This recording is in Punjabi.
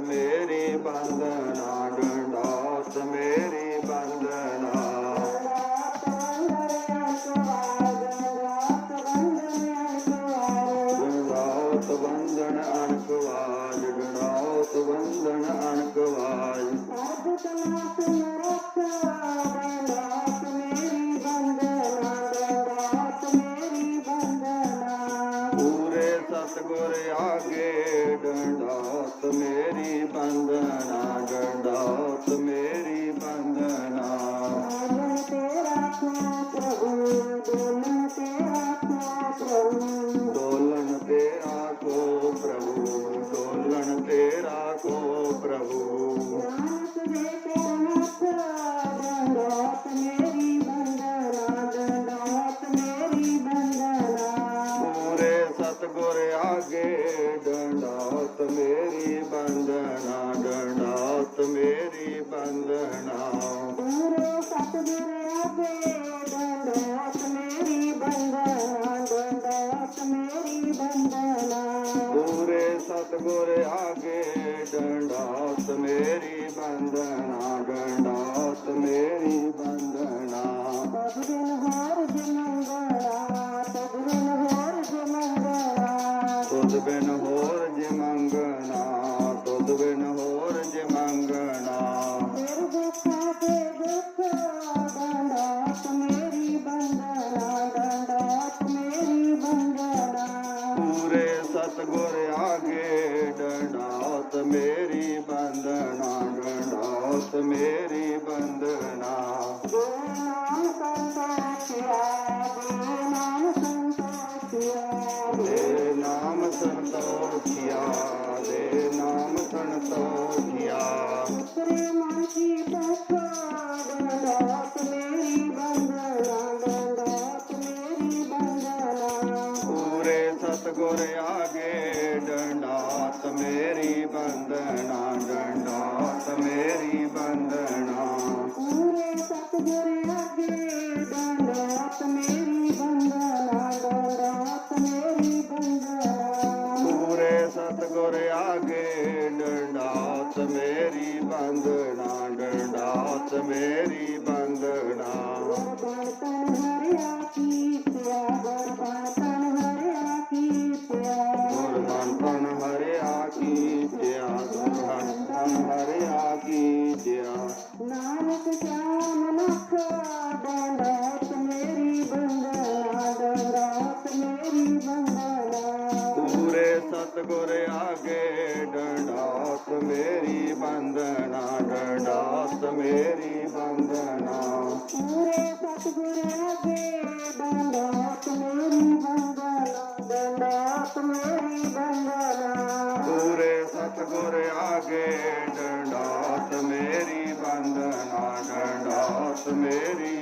ਮੇਰੇ ਬੰਧਨਾਂ ਆਗੇ ਡੰਡਾਤ ਮੇਰੀ ਬੰਦਨਾ ਡੰਡਾਤ ਮੇਰੀ ਬੰਦਨਾ ਡੰਡਾਤ ਮੇਰੀ ਬੰਦਨਾ। ਪੂਰੇ ਸਤਗੁਰ ਆਗੇ ਡੰਡਾਤ ਮੇਰੀ ਬੰਦਨਾ ਡੰਡਾਤ ਮੇਰੀ ਬੰਦਨਾ। ਸਤਗੁਰ ਆਗੇ ਡੰਡਾਤ ਮੇਰੀ ਬੰਦਨਾ ਡੰਡਾਤ ਮੇਰੀ ਬੰਦਨਾ ਦੇ ਨਾਮ ਸੰਤੋਖਿਆ ਦੇ ਨਾਮ ਸੰਤੋਖਿਆ। ਸਤਗੁਰ ਆਗੇ ਡੰਡਾਤ ਮੇਰੀ ਬੰਦਨਾ ਡੰਡਾਤ ਮੇਰੀ ਬੰਦਨਾ ਪੂਰੇ ਸਤਿਗੁਰ ਅੱਗੇ ਡੰਡਾਤ ਮੇਰੀ ਬੰਦਨਾ ਡੰਡਾਤ ਮੇਰੀ ਬੰਦਨਾ ਪੂਰੇ ਸਤਗੁਰ ਆਗੇ ਡੰਡਾਤ ਮੇਰੀ ਬੰਦਨਾ ਡੰਡਾਤ ਮੇਰੀ ਬੰਦਨਾ ਸਤਗੁਰ ਆਗੇ ਡੰਡਾਤ ਮੇਰੀ ਬੰਦਨਾ ਡੰਡਾਤ ਮੇਰੀ ਬੰਦਨਾ ਪੂਰੇ ਸਤਿਗੁਰ ਅੱਗੇ ਡੰਡਾਤ ਮੇਰੀ ਬੰਦਨਾ ਡੰਡਾਤ ਮੇਰੀ ਬੰਦਨਾ ਪੂਰੇ ਸਤਗੁਰ ਆਗੇ ਡੰਡਾਤ ਮੇਰੀ ਬੰਦਨਾ ਡੰਡਾਤ ਮੇਰੀ